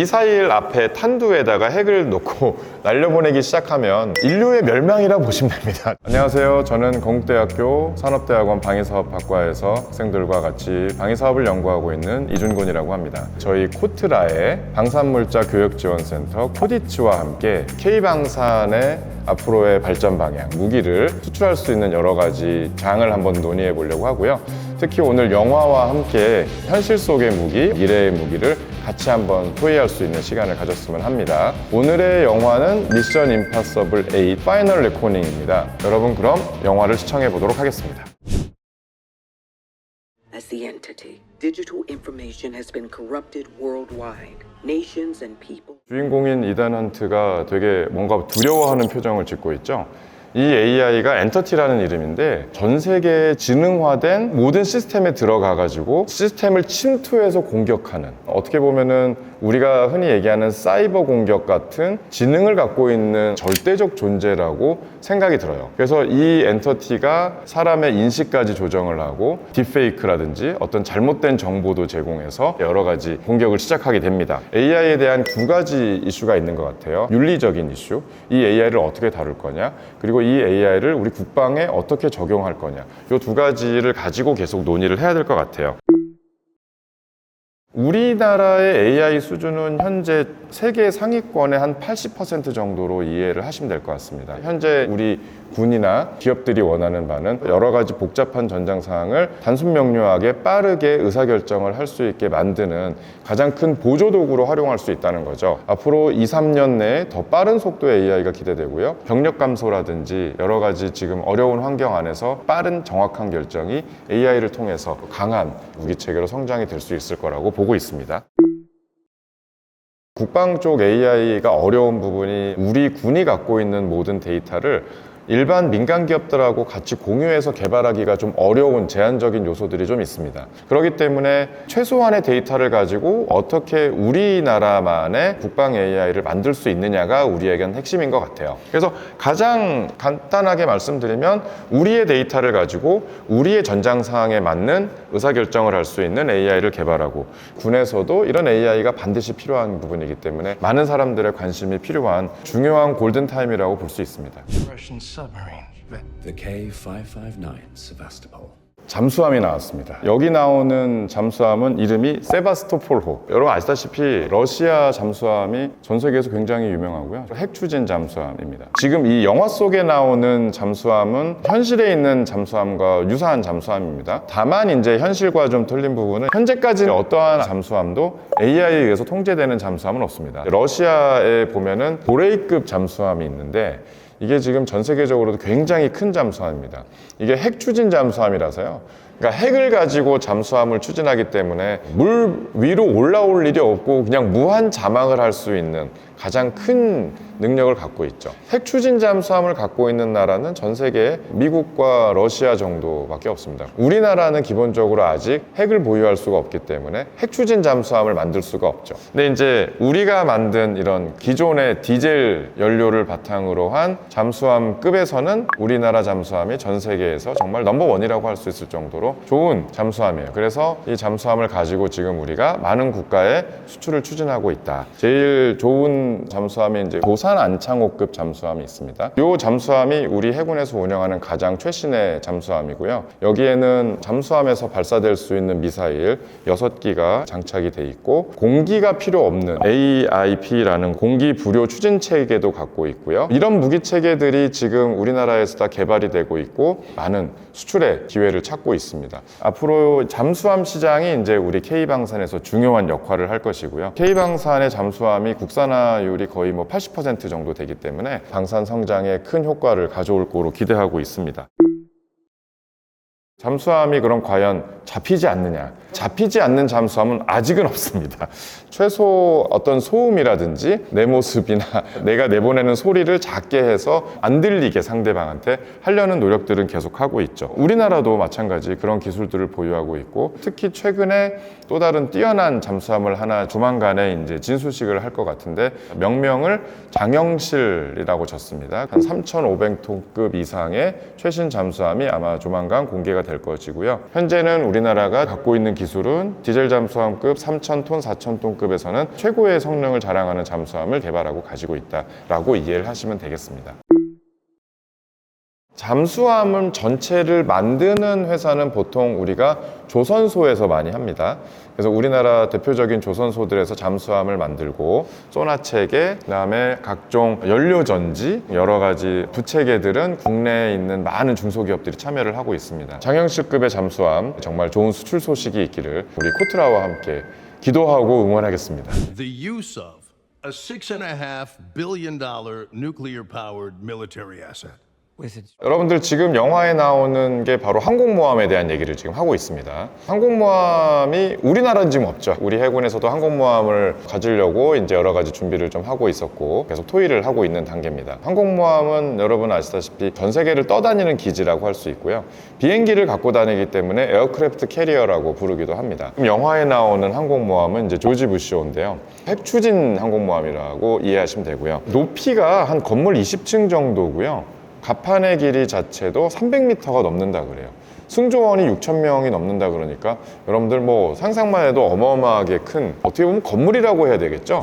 미사일 앞에 탄두에다가 핵을 놓고 날려보내기 시작하면 인류의 멸망이라 보시면 됩니다. 안녕하세요. 저는 건국대학교 산업대학원 방위사업학과에서 학생들과 같이 방위사업을 연구하고 있는 이준곤이라고 합니다. 저희 코트라의 방산물자 교육지원센터 코디치와 함께 K방산의 앞으로의 발전 방향, 무기를 수출할 수 있는 여러 가지 장을 한번 논의해 보려고 하고요. 특히 오늘 영화와 함께 현실 속의 무기, 미래의 무기를 같이 한번 토의할 수 있는 시간을 가졌으면 합니다. 오늘의 영화는 미션 임파서블 8 파이널 레코닝입니다. 여러분 그럼 영화를 시청해 보도록 하겠습니다. As the entity, digital information has been corrupted worldwide. Nations and people 주인공인 이단 헌트가 되게 뭔가 두려워하는 표정을 짓고 있죠. 이 AI가 엔터티라는 이름인데 전 세계에 지능화된 모든 시스템에 들어가 가지고 시스템을 침투해서 공격하는 어떻게 보면은 우리가 흔히 얘기하는 사이버 공격 같은 지능을 갖고 있는 절대적 존재라고 생각이 들어요. 그래서 이 엔터티가 사람의 인식까지 조정을 하고 딥페이크라든지 어떤 잘못된 정보도 제공해서 여러 가지 공격을 시작하게 됩니다. AI에 대한 두 가지 이슈가 있는 것 같아요. 윤리적인 이슈, 이 AI를 어떻게 다룰 거냐, 그리고 이 AI를 우리 국방에 어떻게 적용할 거냐, 이 두 가지를 가지고 계속 논의를 해야 될 것 같아요. 우리나라의 AI 수준은 현재 세계 상위권의 한 80% 정도로 이해를 하시면 될 것 같습니다. 현재 우리 군이나 기업들이 원하는 바는 여러 가지 복잡한 전장 사항을 단순 명료하게 빠르게 의사결정을 할 수 있게 만드는 가장 큰 보조 도구로 활용할 수 있다는 거죠. 앞으로 2, 3년 내에 더 빠른 속도의 AI가 기대되고요. 병력 감소라든지 여러 가지 지금 어려운 환경 안에서 빠른 정확한 결정이 AI를 통해서 강한 무기 체계로 성장이 될 수 있을 거라고 보고 있습니다. 국방 쪽 AI가 어려운 부분이 우리 군이 갖고 있는 모든 데이터를 일반 민간 기업들하고 같이 공유해서 개발하기가 좀 어려운 제한적인 요소들이 좀 있습니다. 그렇기 때문에 최소한의 데이터를 가지고 어떻게 우리나라만의 국방 AI를 만들 수 있느냐가 우리에겐 핵심인 것 같아요. 그래서 가장 간단하게 말씀드리면 우리의 데이터를 가지고 우리의 전장 상황에 맞는 의사결정을 할 수 있는 AI를 개발하고 군에서도 이런 AI가 반드시 필요한 부분이기 때문에 많은 사람들의 관심이 필요한 중요한 골든타임이라고 볼 수 있습니다. Submarine. The K559 Sevastopol. 잠수함이 나왔습니다. 여기 나오는 잠수함은 이름이 세바스토폴호. 여러분 아시다시피 러시아 잠수함이 전 세계에서 굉장히 유명하고요. 핵 추진 잠수함입니다. 지금 이 영화 속에 나오는 잠수함은 현실에 있는 잠수함과 유사한 잠수함입니다. 다만 이제 현실과 좀 틀린 부분은 현재까지 어떠한 잠수함도 AI에 의해서 통제되는 잠수함은 없습니다. 러시아에 보면은 보레이급 잠수함이 있는데 이게 지금 전 세계적으로도 굉장히 큰 잠수함입니다. 이게 핵 추진 잠수함이라서요. 그러니까 핵을 가지고 잠수함을 추진하기 때문에 물 위로 올라올 일이 없고 그냥 무한 자망을 할 수 있는 가장 큰 능력을 갖고 있죠. 핵 추진 잠수함을 갖고 있는 나라는 전 세계에 미국과 러시아 정도밖에 없습니다. 우리나라는 기본적으로 아직 핵을 보유할 수가 없기 때문에 핵 추진 잠수함을 만들 수가 없죠. 근데 이제 우리가 만든 이런 기존의 디젤 연료를 바탕으로 한 잠수함급에서는 우리나라 잠수함이 전 세계에서 정말 넘버원이라고 할 수 있을 정도로 좋은 잠수함이에요. 그래서 이 잠수함을 가지고 지금 우리가 많은 국가에 수출을 추진하고 있다. 제일 좋은 잠수함이 이제 도산 안창호급 잠수함이 있습니다. 이 잠수함이 우리 해군에서 운영하는 가장 최신의 잠수함이고요. 여기에는 잠수함에서 발사될 수 있는 미사일 6기가 장착이 돼 있고 공기가 필요 없는 AIP라는 공기 부료 추진 체계도 갖고 있고요. 이런 무기 체계들이 지금 우리나라에서 다 개발이 되고 있고 많은 수출의 기회를 찾고 있습니다. 앞으로 잠수함 시장이 이제 우리 K방산에서 중요한 역할을 할 것이고요. K방산의 잠수함이 국산화 율이 거의 뭐 80% 정도 되기 때문에 방산 성장에 큰 효과를 가져올 거로 기대하고 있습니다. 잠수함이 그럼 과연 잡히지 않느냐? 잡히지 않는 잠수함은 아직은 없습니다. 최소 어떤 소음이라든지 내 모습이나 내가 내보내는 소리를 작게 해서 안 들리게 상대방한테 하려는 노력들은 계속 하고 있죠. 우리나라도 마찬가지 그런 기술들을 보유하고 있고 특히 최근에 또 다른 뛰어난 잠수함을 하나 조만간에 이제 진수식을 할 것 같은데 명명을 장영실이라고 졌습니다. 한 3,500톤급 이상의 최신 잠수함이 아마 조만간 공개가 될될 것이고요. 현재는 우리나라가 갖고 있는 기술은 디젤 잠수함급 3,000톤, 4,000톤급에서는 최고의 성능을 자랑하는 잠수함을 개발하고 가지고 있다라고 이해를 하시면 되겠습니다. 잠수함을 전체를 만드는 회사는 보통 우리가 조선소에서 많이 합니다. 그래서 우리나라 대표적인 조선소들에서 잠수함을 만들고 소나체계, 그다음에 각종 연료 전지, 여러 가지 부체계들은 국내에 있는 많은 중소기업들이 참여를 하고 있습니다. 장영실급의 잠수함 정말 좋은 수출 소식이 있기를 우리 코트라와 함께 기도하고 응원하겠습니다. the use of a six and a half billion dollar nuclear powered military asset. 여러분들 지금 영화에 나오는 게 바로 항공모함에 대한 얘기를 지금 하고 있습니다. 항공모함이 우리나라는 지금 없죠. 우리 해군에서도 항공모함을 가지려고 이제 여러 가지 준비를 좀 하고 있었고 계속 토의를 하고 있는 단계입니다. 항공모함은 여러분 아시다시피 전 세계를 떠다니는 기지라고 할 수 있고요. 비행기를 갖고 다니기 때문에 에어크래프트 캐리어라고 부르기도 합니다. 영화에 나오는 항공모함은 이제 조지 부시호인데요. 핵추진 항공모함이라고 이해하시면 되고요. 높이가 한 건물 20층 정도고요. 갑판의 길이 자체도 300m가 넘는다 그래요. 승조원이 6천 명이 넘는다 그러니까 여러분들 뭐 상상만 해도 어마어마하게 큰 어떻게 보면 건물이라고 해야 되겠죠.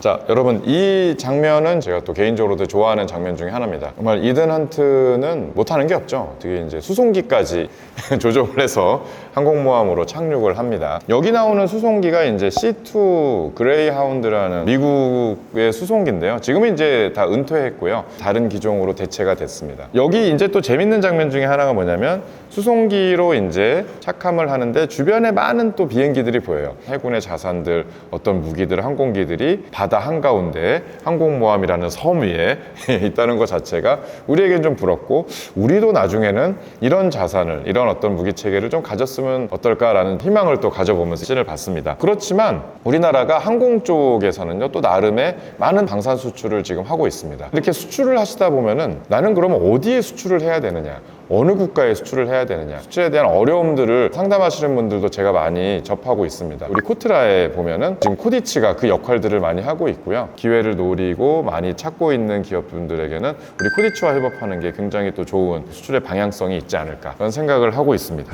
자, 여러분 이 장면은 제가 또 개인적으로 도 좋아하는 장면 중에 하나입니다. 정말 이든 헌트는 못하는 게 없죠. 되게 이제 수송기까지 조종을 해서 항공모함으로 착륙을 합니다. 여기 나오는 수송기가 이제 C2 그레이하운드라는 미국의 수송기인데요. 지금은 이제 다 은퇴했고요. 다른 기종으로 대체가 됐습니다. 여기 이제 또 재밌는 장면 중에 하나가 뭐냐면 수송기로 이제 착함을 하는데 주변에 많은 또 비행기들이 보여요. 해군의 자산들, 어떤 무기들, 항공기들이 바다 한가운데 항공모함이라는 섬 위에 있다는 것 자체가 우리에겐 좀 부럽고 우리도 나중에는 이런 자산을, 이런 어떤 무기 체계를 좀 가졌으면 어떨까라는 희망을 또 가져보면서 신을 봤습니다. 그렇지만 우리나라가 항공 쪽에서는요 또 나름의 많은 방산 수출을 지금 하고 있습니다. 이렇게 수출을 하시다 보면은 나는 그러면 어디에 수출을 해야 되느냐? 어느 국가에 수출을 해야 되느냐. 수출에 대한 어려움들을 상담하시는 분들도 제가 많이 접하고 있습니다. 우리 코트라에 보면은 지금 코디치가 그 역할들을 많이 하고 있고요. 기회를 노리고 많이 찾고 있는 기업분들에게는 우리 코디치와 협업하는 게 굉장히 또 좋은 수출의 방향성이 있지 않을까 그런 생각을 하고 있습니다.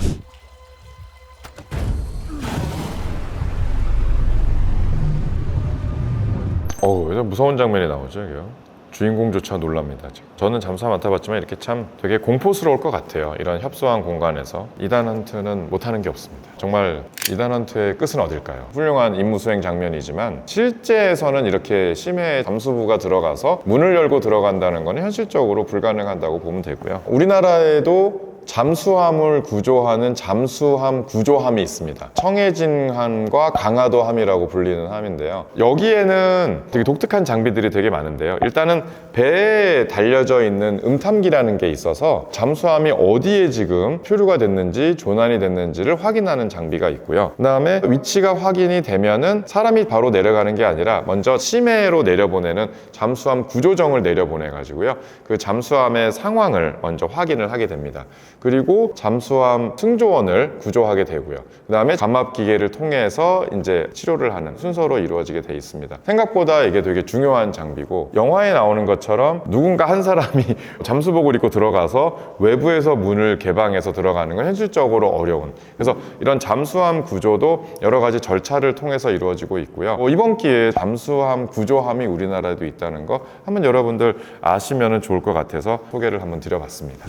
어우, 왜 무서운 장면이 나오죠, 이게요? 주인공조차 놀랍니다. 저는 잠수함 안 타봤지만 이렇게 참 되게 공포스러울 것 같아요. 이런 협소한 공간에서 이단 헌트는 못하는 게 없습니다. 정말 이단 헌트의 끝은 어딜까요? 훌륭한 임무 수행 장면이지만 실제에서는 이렇게 심해 잠수부가 들어가서 문을 열고 들어간다는 건 현실적으로 불가능하다고 보면 되고요. 우리나라에도 잠수함을 구조하는 잠수함 구조함이 있습니다. 청해진함과 강화도함이라고 불리는 함인데요. 여기에는 되게 독특한 장비들이 되게 많은데요. 일단은 배에 달려져 있는 음탐기라는 게 있어서 잠수함이 어디에 지금 표류가 됐는지 조난이 됐는지를 확인하는 장비가 있고요. 그다음에 위치가 확인이 되면은 사람이 바로 내려가는 게 아니라 먼저 심해로 내려보내는 잠수함 구조정을 내려보내 가지고요. 그 잠수함의 상황을 먼저 확인을 하게 됩니다. 그리고 잠수함 승조원을 구조하게 되고요. 그 다음에 감압 기계를 통해서 이제 치료를 하는 순서로 이루어지게 돼 있습니다. 생각보다 이게 되게 중요한 장비고 영화에 나오는 것처럼 누군가 한 사람이 잠수복을 입고 들어가서 외부에서 문을 개방해서 들어가는 건 현실적으로 어려운. 그래서 이런 잠수함 구조도 여러 가지 절차를 통해서 이루어지고 있고요. 어, 이번 기회에 잠수함 구조함이 우리나라에도 있다는 거 한번 여러분들 아시면 좋을 것 같아서 소개를 한번 드려봤습니다.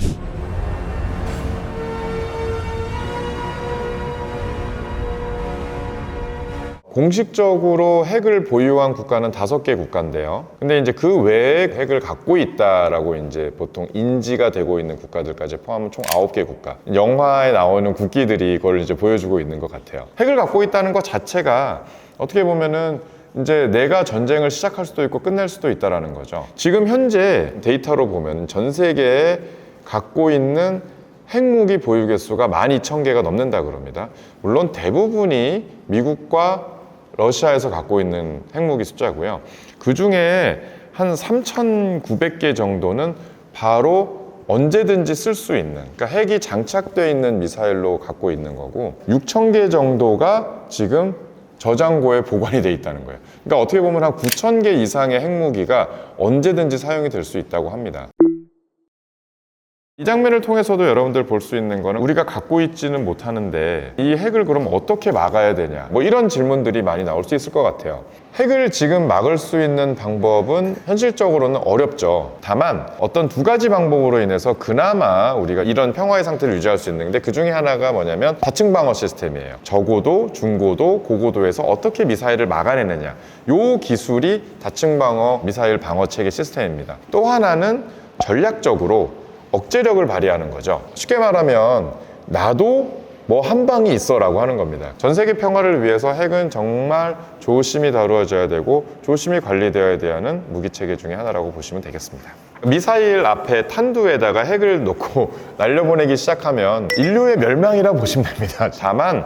공식적으로 핵을 보유한 국가는 다섯 개 국가인데요. 근데 이제 그 외에 핵을 갖고 있다라고 이제 보통 인지가 되고 있는 국가들까지 포함하면 총 아홉 개 국가. 영화에 나오는 국기들이 이걸 이제 보여주고 있는 것 같아요. 핵을 갖고 있다는 것 자체가 어떻게 보면은 이제 내가 전쟁을 시작할 수도 있고 끝낼 수도 있다라는 거죠. 지금 현재 데이터로 보면 전 세계에 갖고 있는 핵무기 보유 개수가 12,000개가 넘는다 그럽니다. 물론 대부분이 미국과 러시아에서 갖고 있는 핵무기 숫자고요. 그 중에 한 3,900개 정도는 바로 언제든지 쓸 수 있는, 그러니까 핵이 장착되어 있는 미사일로 갖고 있는 거고, 6,000개 정도가 지금 저장고에 보관이 돼 있다는 거예요. 그러니까 어떻게 보면 한 9천 개 이상의 핵무기가 언제든지 사용이 될 수 있다고 합니다. 이 장면을 통해서도 여러분들 볼 수 있는 거는 우리가 갖고 있지는 못하는데 이 핵을 그럼 어떻게 막아야 되냐? 뭐 이런 질문들이 많이 나올 수 있을 것 같아요. 핵을 지금 막을 수 있는 방법은 현실적으로는 어렵죠. 다만 어떤 두 가지 방법으로 인해서 그나마 우리가 이런 평화의 상태를 유지할 수 있는데 그 중에 하나가 뭐냐면 다층 방어 시스템이에요. 저고도 중고도 고고도에서 어떻게 미사일을 막아내느냐. 요 기술이 다층 방어 미사일 방어 체계 시스템입니다. 또 하나는 전략적으로 억제력을 발휘하는 거죠. 쉽게 말하면 나도 뭐 한 방이 있어라고 하는 겁니다. 전 세계 평화를 위해서 핵은 정말 조심히 다루어져야 되고 조심히 관리되어야 하는 무기 체계 중에 하나라고 보시면 되겠습니다. 미사일 앞에 탄두에다가 핵을 놓고 날려보내기 시작하면 인류의 멸망이라 보시면 됩니다. 다만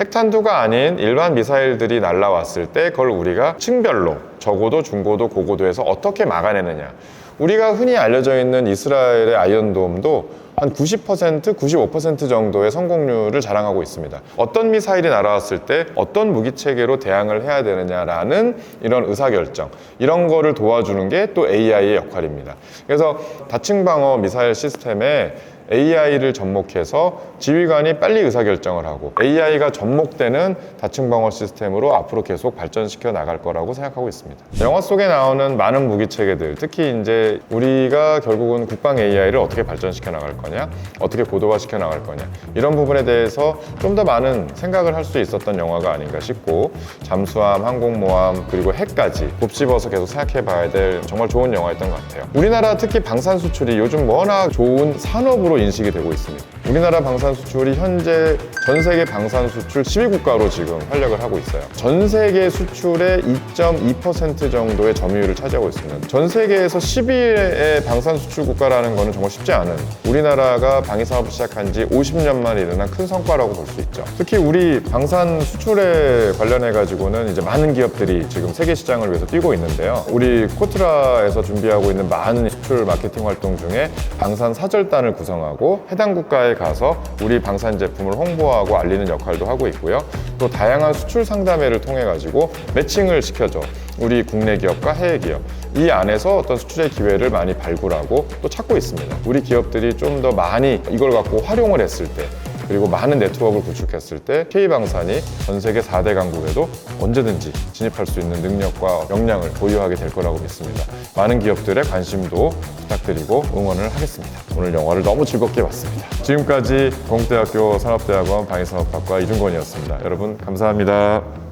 핵탄두가 아닌 일반 미사일들이 날라왔을 때 그걸 우리가 층별로 저고도 중고도 고고도에서 어떻게 막아내느냐 우리가 흔히 알려져 있는 이스라엘의 아이언돔도 한 90%, 95% 정도의 성공률을 자랑하고 있습니다. 어떤 미사일이 날아왔을 때 어떤 무기 체계로 대항을 해야 되느냐라는 이런 의사결정, 이런 거를 도와주는 게 또 AI의 역할입니다. 그래서 다층 방어 미사일 시스템에 AI를 접목해서 지휘관이 빨리 의사결정을 하고 AI가 접목되는 다층 방어 시스템으로 앞으로 계속 발전시켜 나갈 거라고 생각하고 있습니다. 영화 속에 나오는 많은 무기 체계들, 특히 이제 우리가 결국은 국방 AI를 어떻게 발전시켜 나갈 거냐, 어떻게 고도화시켜 나갈 거냐 이런 부분에 대해서 좀 더 많은 생각을 할 수 있었던 영화가 아닌가 싶고 잠수함, 항공모함 그리고 핵까지 곱씹어서 계속 생각해 봐야 될 정말 좋은 영화였던 것 같아요. 우리나라 특히 방산 수출이 요즘 워낙 좋은 산업으로 인식이 되고 있습니다. 우리나라 방산 수출이 현재 전 세계 방산 수출 10위 국가로 지금 활약을 하고 있어요. 전 세계 수출의 2.2% 정도의 점유율을 차지하고 있습니다. 전 세계에서 10위의 방산 수출 국가라는 거는 정말 쉽지 않은 우리나라가 방위 사업을 시작한 지 50년 만에 일어난 큰 성과라고 볼 수 있죠. 특히 우리 방산 수출에 관련해 가지고는 이제 많은 기업들이 지금 세계 시장을 위해서 뛰고 있는데요. 우리 코트라에서 준비하고 있는 많은 수출 마케팅 활동 중에 방산 사절단을 구성하고 해당 국가에 가서 우리 방산 제품을 홍보하고 알리는 역할도 하고 있고요. 또 다양한 수출 상담회를 통해 가지고 매칭을 시켜줘. 우리 국내 기업과 해외 기업. 이 안에서 어떤 수출의 기회를 많이 발굴하고 또 찾고 있습니다. 우리 기업들이 좀 더 많이 이걸 갖고 활용을 했을 때 그리고 많은 네트워크를 구축했을 때 K방산이 전 세계 4대 강국에도 언제든지 진입할 수 있는 능력과 역량을 보유하게 될 거라고 믿습니다. 많은 기업들의 관심도 부탁드리고 응원을 하겠습니다. 오늘 영화를 너무 즐겁게 봤습니다. 지금까지 공대학교 산업대학원 방위산업학과 이준권이었습니다. 여러분 감사합니다.